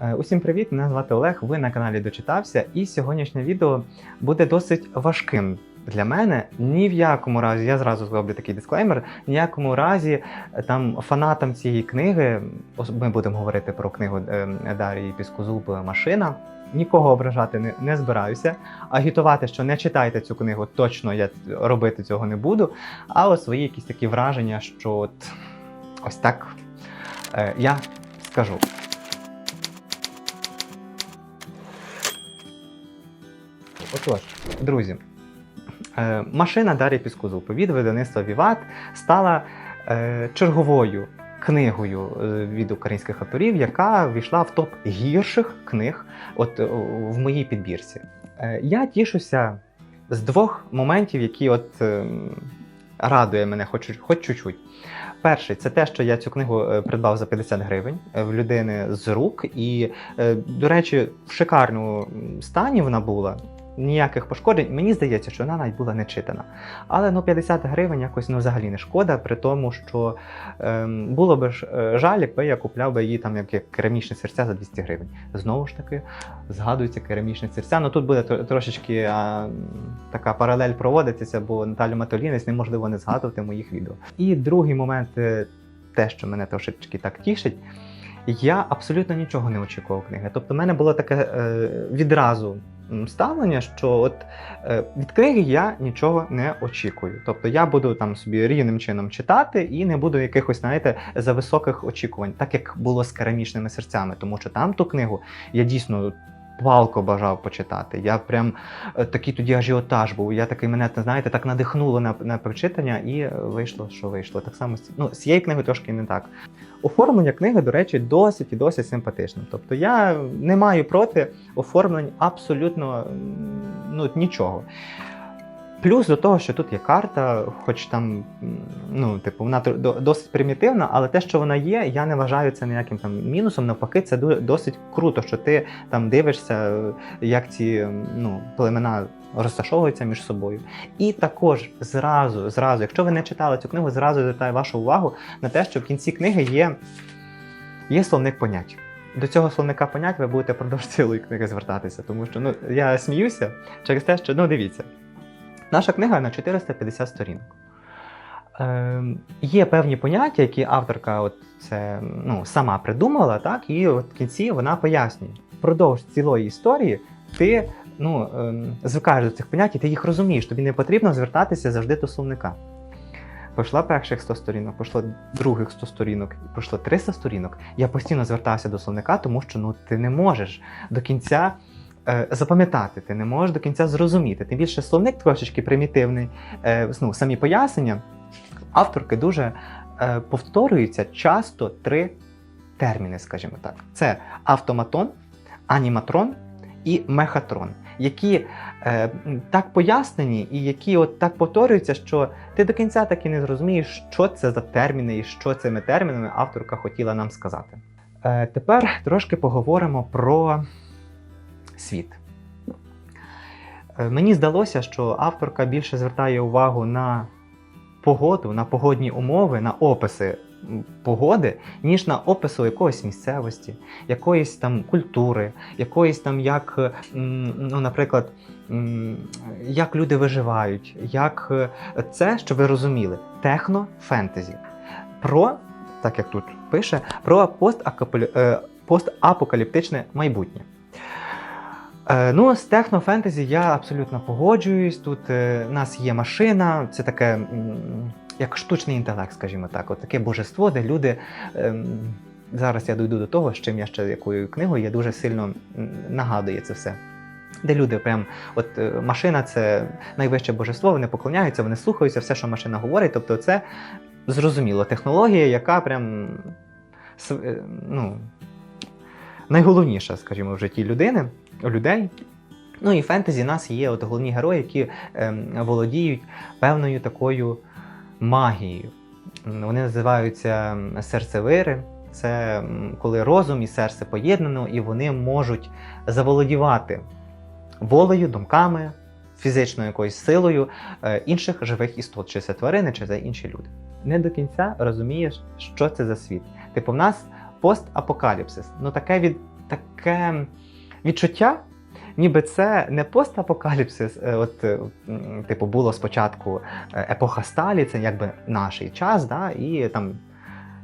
Е, Усім привіт! Мене звати Олег. Ви на каналі Дочитався, і сьогоднішнє відео буде досить важким для мене. Ні в якому разі, я зразу зроблю такий дисклеймер. В якому разі е, там фанатам цієї книги, ми будемо говорити про книгу е, Дарії Піскозуб Машина. Нікого ображати не, не збираюся. Агітувати, що не читайте цю книгу, точно я робити цього не буду. А ось свої якісь такі враження, що от ось так е, я скажу. Отож, друзі, е, машина Дар'ї Піскузуб від видавництва Віват стала е, черговою книгою е, від українських авторів, яка війшла в топ гірших книг от, в моїй підбірці. Я тішуся з двох моментів, які от, радує мене хоч, хоч чуть-чуть. Перший це те, що я цю книгу придбав за 50 гривень в людини з рук, і, до речі, в шикарному стані вона була. Ніяких пошкоджень. Мені здається, що вона навіть була не читана. Але ну 50 гривень якось ну взагалі не шкода, при тому, що ем, було ж е, жаль, якби я купляв би її там як, керамічне серця за 200 гривень. Знову ж таки, згадується керамічне серця. Ну тут буде трошечки а, така паралель проводитися, бо Наталю Матолінець неможливо не згадувати в моїх відео. І другий момент, е, те, що мене трошечки так тішить. Я абсолютно нічого не очікував книги. Тобто, в мене було таке е, відразу ставлення, що от е, від книги я нічого не очікую. Тобто я буду там собі рівним чином читати і не буду якихось, знаєте, за високих очікувань, так як було з керамічними серцями, тому що там ту книгу я дійсно. Палко бажав почитати. Я прям е, такий тоді ажіотаж був. Я такий мене, знаєте, так надихнуло на, на прочитання, і е, вийшло, що вийшло. Так само ну, з цієї книги трошки не так. Оформлення книги, до речі, досить і досить симпатичне. Тобто я не маю проти оформлень абсолютно ну, нічого. Плюс до того, що тут є карта, хоч там, ну, типу, вона досить примітивна, але те, що вона є, я не вважаю це ніяким там мінусом. Навпаки, це досить круто, що ти там дивишся, як ці ну, племена розташовуються між собою. І також зразу, зразу, якщо ви не читали цю книгу, зразу звертаю вашу увагу на те, що в кінці книги є, є словник понять. До цього словника понять ви будете продовж цілої книги звертатися, тому що ну, я сміюся через те, що ну дивіться. Наша книга на 450 сторінок. Ем, є певні поняття, які авторка от це, ну, сама придумала, так, і от в кінці вона пояснює. Впродовж цілої історії ти ну, ем, звикаєш до цих понять, і ти їх розумієш, тобі не потрібно звертатися завжди до словника. Пройшла перших 100 сторінок, пройшло других 100 сторінок, пройшло 300 сторінок. Я постійно звертався до словника, тому що ну, ти не можеш до кінця е, запам'ятати, ти не можеш до кінця зрозуміти. Тим більше словник трошечки примітивний, е, ну, самі пояснення. Авторки дуже е, повторюються часто три терміни, скажімо так: це автоматон, аніматрон і мехатрон, які е, так пояснені і які от так повторюються, що ти до кінця так і не зрозумієш, що це за терміни і що цими термінами авторка хотіла нам сказати. Е, тепер трошки поговоримо про світ. Е, Мені здалося, що авторка більше звертає увагу на погоду, на погодні умови, на описи погоди, ніж на опису якоїсь місцевості, якоїсь там культури, якоїсь там як, ну, наприклад, як люди виживають, як е, це, що ви розуміли, техно-фентезі. Про, так як тут пише, про е, постапокаліптичне майбутнє. Е, ну, з технофентезі я абсолютно погоджуюсь. Тут е, нас є машина, це таке як штучний інтелект, скажімо так, от таке божество, де люди. ем, зараз я дойду до того, з чим я ще якою книгою я дуже сильно нагадує це все. Де люди прям, от е, машина це найвище божество, вони поклоняються, вони слухаються, все, що машина говорить. Тобто, це зрозуміло технологія, яка прям ну, найголовніша, скажімо, в житті людини, людей. Ну і фентезі нас є от головні герої, які ем, володіють певною такою магією. Вони називаються серцевири. Це коли розум і серце поєднано, і вони можуть заволодівати волею, думками, фізичною якоюсь силою е, інших живих істот, чи це тварини, чи це інші люди. Не до кінця розумієш, що це за світ. Типу, в нас постапокаліпсис. Ну таке від таке відчуття, ніби це не постапокаліпсис, е, от, е, типу, було спочатку е, епоха Сталі, це якби наш час, да, і там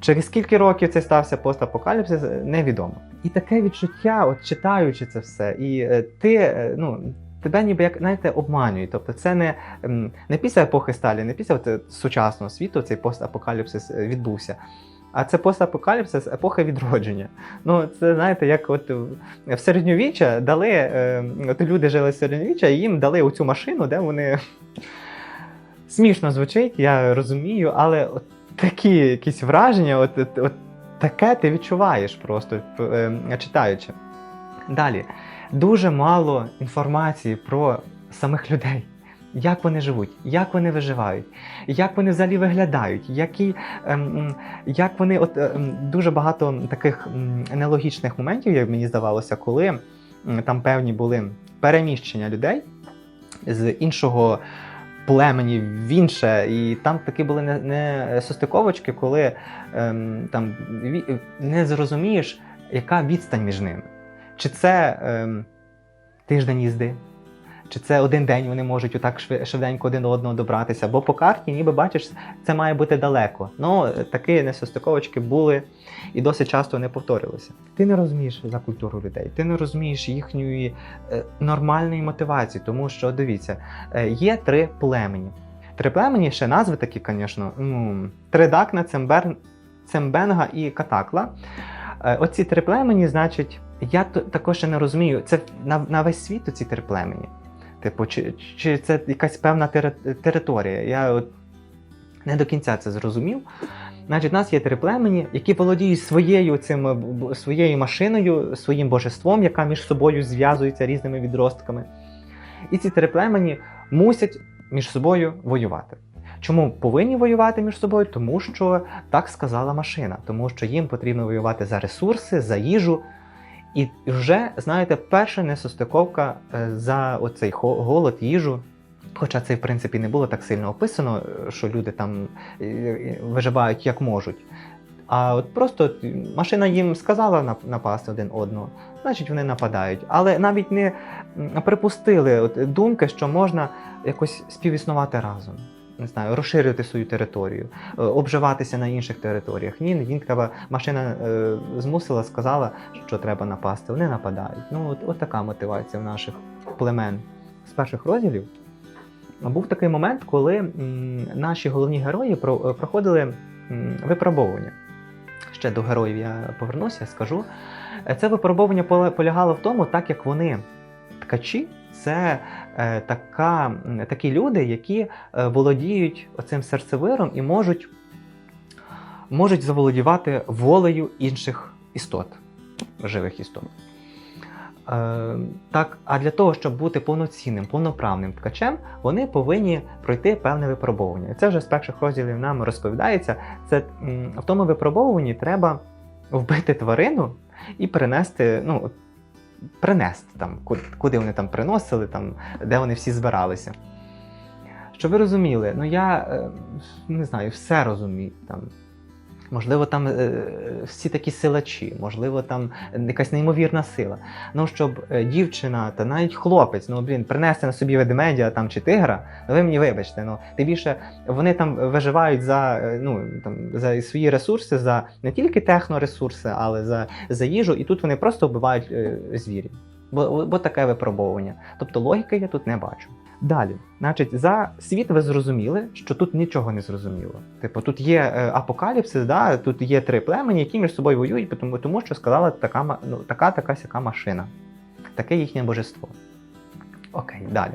через скільки років це стався постапокаліпсис, невідомо. І таке відчуття, от читаючи це все, і ти, ну. Тебе ніби як знаєте, обманюють. Тобто це не, не після епохи Сталі, не після от, сучасного світу цей постапокаліпсис відбувся. А це постапокаліпсис епохи відродження. Ну, це знаєте, як от в- в середньовіччя дали, е, от люди жили в середньовіччя, і їм дали оцю машину, де вони смішно звучить, я розумію, але от такі якісь враження, от, от, от таке ти відчуваєш просто е, читаючи. Далі, дуже мало інформації про самих людей. Як вони живуть, як вони виживають, як вони взагалі виглядають, які, ем, як вони, от ем, дуже багато таких нелогічних моментів, як мені здавалося, коли там певні були переміщення людей з іншого племені в інше, і там такі були не, не состиковочки, коли ем, там не зрозумієш, яка відстань між ними. Чи це ем, тиждень їзди, чи це один день вони можуть отак швиденько один до одного добратися, бо по карті, ніби бачиш, це має бути далеко. Ну, такі несостиковочки були і досить часто не повторювалися. Ти не розумієш за культуру людей, ти не розумієш їхньої е, нормальної мотивації, тому що дивіться, е, є три племені. Три племені, ще назви такі, звісно, ну, Тридакна, Цембер, Цембенга і Катакла. Е, Оці три племені, значить, я також не розумію, це на, на весь світ ці три племені. Типу, чи, чи це якась певна територія? Я от не до кінця це зрозумів. Значить, у нас є три племені, які володіють своєю, цим, своєю машиною, своїм божеством, яка між собою зв'язується різними відростками. І ці три племені мусять між собою воювати. Чому повинні воювати між собою? Тому що так сказала машина, тому що їм потрібно воювати за ресурси, за їжу. І вже, знаєте, перша несостиковка е, за оцей голод, їжу. Хоча це, в принципі, не було так сильно описано, е, що люди там е, виживають як можуть. А от просто машина їм сказала нап- напасти один одного, значить вони нападають. Але навіть не припустили от думки, що можна якось співіснувати разом. Не знаю, розширити свою територію, е, обживатися на інших територіях. Ні, їм треба, машина е, змусила, сказала, що треба напасти. Вони нападають. Ну, от, от така мотивація в наших племен. З перших розділів був такий момент, коли наші головні герої е, проходили випробовування. Ще до героїв я повернуся, скажу. Це випробовування полягало в тому, так як вони ткачі, це е, така, такі люди, які е, володіють оцим серцевиром і можуть, можуть заволодівати волею інших істот, живих істот. Е, так, а для того, щоб бути повноцінним, повноправним ткачем, вони повинні пройти певне випробовування. І Це вже з перших розділів нам розповідається. Це в тому випробовуванні треба вбити тварину і принести, ну, принести там, куди, вони там приносили, там, де вони всі збиралися. Щоб ви розуміли, ну я е, не знаю, все розумію. Там, можливо, там е, всі такі силачі, можливо, там якась неймовірна сила. Ну, щоб е, дівчина та навіть хлопець, ну блін, принести на собі ведмедя там чи тигра, ну ви мені вибачте, ну тим більше вони там виживають за, е, ну, там, за свої ресурси, за не тільки техноресурси, але за, за їжу, і тут вони просто вбивають звірів. Бо, бо таке випробовування. Тобто логіки я тут не бачу. Далі, значить, за світ ви зрозуміли, що тут нічого не зрозуміло. Типу, тут є е, апокаліпсис, да, тут є три племені, які між собою воюють, тому, тому що сказала така, ну, така, така сяка машина. Таке їхнє божество. Окей, далі.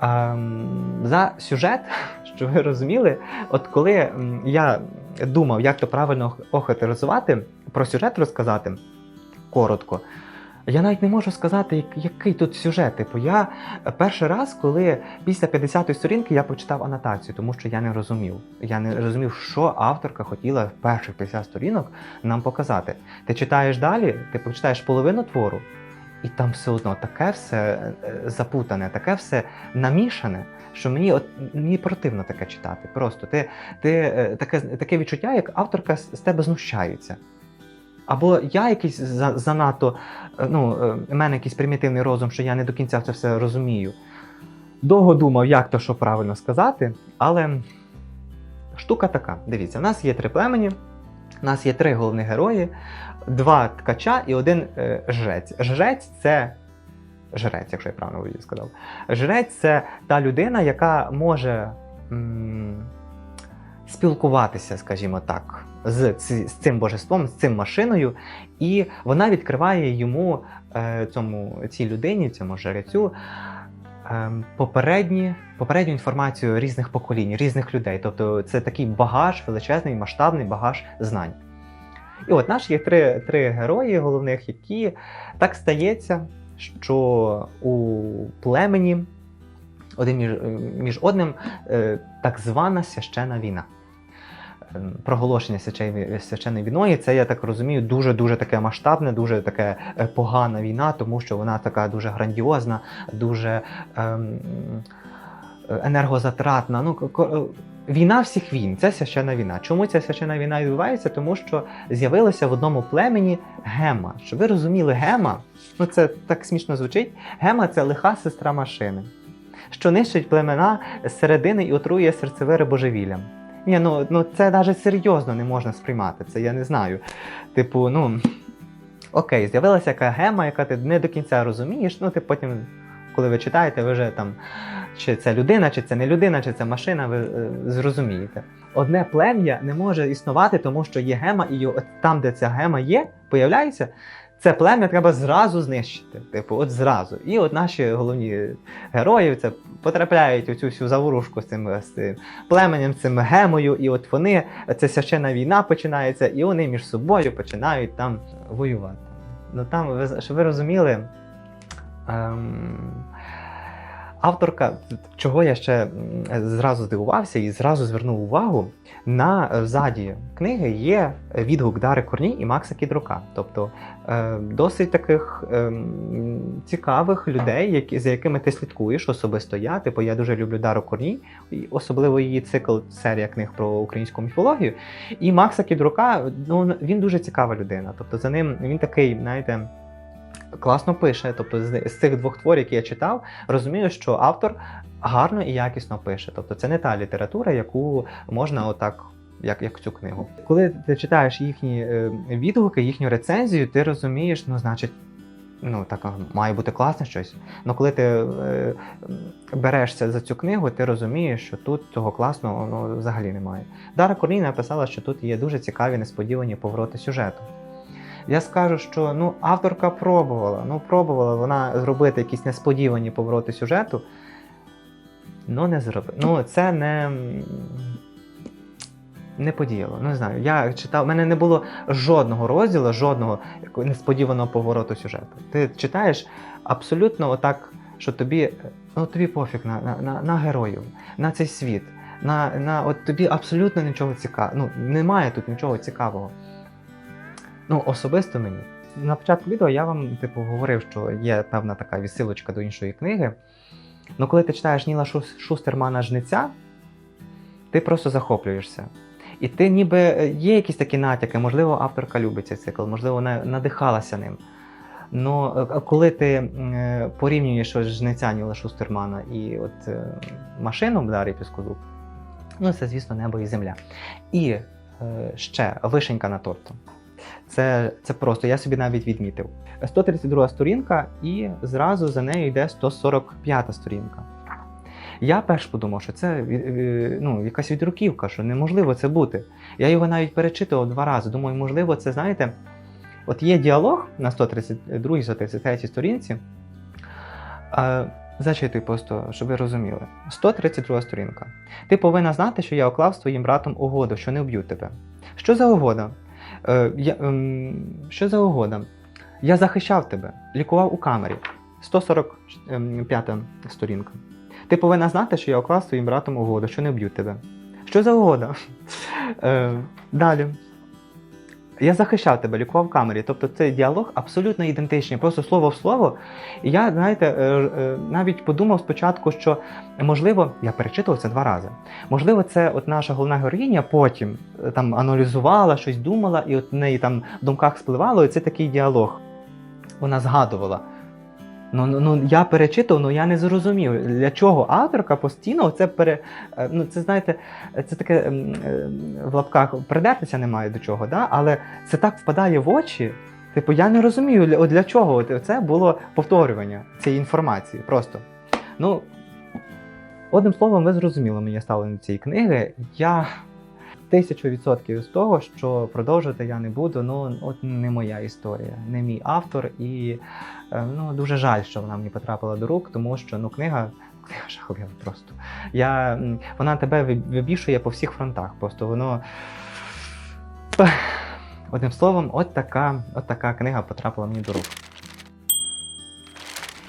Ем, за сюжет, що ви розуміли, от коли я думав, як то правильно ох- охарактеризувати, про сюжет розказати коротко, я навіть не можу сказати, який тут сюжет. Типу, я е, перший раз, коли після 50-ї сторінки я прочитав анотацію, тому що я не розумів. Я не розумів, що авторка хотіла в перших 50 сторінок нам показати. Ти читаєш далі, ти почитаєш половину твору, і там все одно таке все е, запутане, таке все намішане, що мені от мені противно таке читати. Просто ти, ти е, таке, таке відчуття, як авторка з тебе знущається. Або я якийсь за- занадто, е, ну, е, в мене якийсь примітивний розум, що я не до кінця це все розумію. Довго думав, як то що правильно сказати, але штука така. Дивіться, у нас є три племені, у нас є три головні герої, два ткача і один е, жрець. Жрець це жрець, якщо я правильно сказав. Жрець це та людина, яка може м, спілкуватися, скажімо так, з, з цим божеством, з цим машиною, і вона відкриває йому е, цьому цій людині, цьому жрецю. ем, Попередні, попередню інформацію різних поколінь, різних людей. Тобто це такий багаж, величезний, масштабний багаж знань. І от наші є три, три герої головних, які так стається, що у племені один між, між одним е, так звана священна війна. Ем, Проголошення священної війною, це, я так розумію, дуже-дуже таке масштабне, дуже таке е, погана війна, тому що вона така дуже грандіозна, дуже ем, е, енергозатратна. Ну, ко- війна всіх війн, це священна війна. Чому ця священна війна відбувається? Тому що з'явилося в одному племені гема. Щоб ви розуміли, гема, ну це так смішно звучить. Гема це лиха сестра машини, що нищить племена середини і отрує серцевири божевіллям. Ні, ну, ну це навіть серйозно не можна сприймати. Це я не знаю. Типу, ну окей, з'явилася яка гема, яка ти не до кінця розумієш. Ну, ти потім, коли ви читаєте, ви вже там, чи це людина, чи це не людина, чи це машина, ви е, зрозумієте. Одне плем'я не може існувати, тому що є гема, і там, де ця гема є, появляється. Це плем'я треба зразу знищити. Типу, от зразу. І от наші головні герої це потрапляють у цю всю заворушку з цим, з цим племенем, цим гемою, і от вони, це священна війна починається, і вони між собою починають там воювати. Ну там, щоб ви розуміли, ем, авторка, чого я ще зразу здивувався і зразу звернув увагу, на е, ззаді книги є відгук Дари Корній і Макса Кідрука. Тобто е, досить таких ем, цікавих людей, які, за якими ти слідкуєш особисто я. Типу, я дуже люблю Дару Корній, особливо її цикл серія книг про українську міфологію. І Макса Кідрука, ну він дуже цікава людина. Тобто за ним він такий, знаєте. Класно пише, тобто з, цих двох творів, які я читав, розумію, що автор гарно і якісно пише. Тобто це не та література, яку можна отак, як, як цю книгу. Коли ти читаєш їхні е, відгуки, їхню рецензію, ти розумієш, ну, значить, ну так має бути класне щось. Ну коли ти е, берешся за цю книгу, ти розумієш, що тут цього класного ну, взагалі немає. Дара Корній написала, що тут є дуже цікаві несподівані повороти сюжету. Я скажу, що ну, авторка пробувала, ну пробувала вона зробити якісь несподівані повороти сюжету. Ну, не зробила. Ну, це не. Не подіяло. Ну, не знаю. Я читав, у мене не було жодного розділу, жодного несподіваного повороту сюжету. Ти читаєш абсолютно отак, що тобі, ну, тобі пофіг на, на, на, на героїв, на цей світ. На, на, от тобі абсолютно нічого цікавого. Ну, немає тут нічого цікавого. Ну, особисто мені. На початку відео я вам типу говорив, що є певна така відсилочка до іншої книги. Ну, коли ти читаєш Ніла Шустермана Жниця, ти просто захоплюєшся. І ти ніби е, є якісь такі натяки, можливо, авторка любить цей цикл, можливо, надихалася ним. Ну, коли ти е, порівнюєш жниця Ніла Шустермана і от е, машину Дарі Піскозуб, ну це, звісно, небо і земля. І е, ще вишенька на торту. Це, це просто, я собі навіть відмітив. 132 сторінка, і зразу за нею йде 145 сторінка. Я перш подумав, що це е, ну, якась відруківка, що неможливо це бути. Я його навіть перечитував два рази. Думаю, можливо, це знаєте, от є діалог на 132-133 сторінці. Е, Зачитуй просто, щоб ви розуміли. 132 сторінка. Ти повинна знати, що я уклав з твоїм братом угоду, що не вб'ю тебе. Що за угода? Е, я, ем, що за угода? Я захищав тебе, лікував у камері. 145 сторінка. Ти повинна знати, що я уклав своїм братом угоду, що не б'ю тебе. Що за угода? Е, далі. Я захищав тебе, лікував в камері. Тобто цей діалог абсолютно ідентичний, просто слово в слово. І я, знаєте, е, е, навіть подумав спочатку, що можливо, я перечитував це два рази. Можливо, це от наша головна героїня потім е, там аналізувала, щось думала, і от в неї там в думках спливало, і це такий діалог. Вона згадувала. Ну, ну, ну я перечитав, ну я не зрозумів, для чого авторка постійно це пере. е, Ну, це знаєте, це таке ем, е, в лапках придертися немає до чого, да? але це так впадає в очі. Типу, я не розумію, для, для чого це було повторювання цієї інформації. Просто. Ну, одним словом, ви зрозуміли моє ставлення цієї книги. Я тисячу відсотків з того, що продовжувати я не буду. Ну, от не моя історія, не мій автор, і е, ну, дуже жаль, що вона мені потрапила до рук, тому що ну, книга. Книга жахлива просто. Я, вона тебе ви- вибішує по всіх фронтах. Просто воно. Одним словом, от така, от така книга потрапила мені до рук.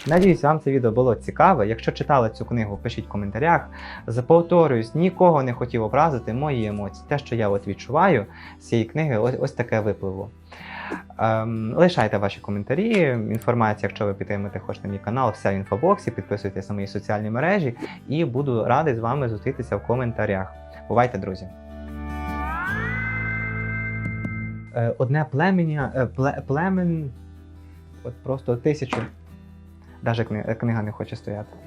Надіюсь, вам це відео було цікаве. Якщо читали цю книгу, пишіть в коментарях. Заповторююсь, нікого не хотів образити мої емоції. Те, що я от відчуваю з цієї книги, ось, ось таке випливо. Ем, лишайте ваші коментарі. Інформація, якщо ви підтримуєте хочете мій канал, вся в інфобоксі, підписуйтесь на мої соціальні мережі і буду радий з вами зустрітися в коментарях. Бувайте, друзі! Е, Одне племення, е, племен, от просто тисячу. Навіть книга не хоче стояти.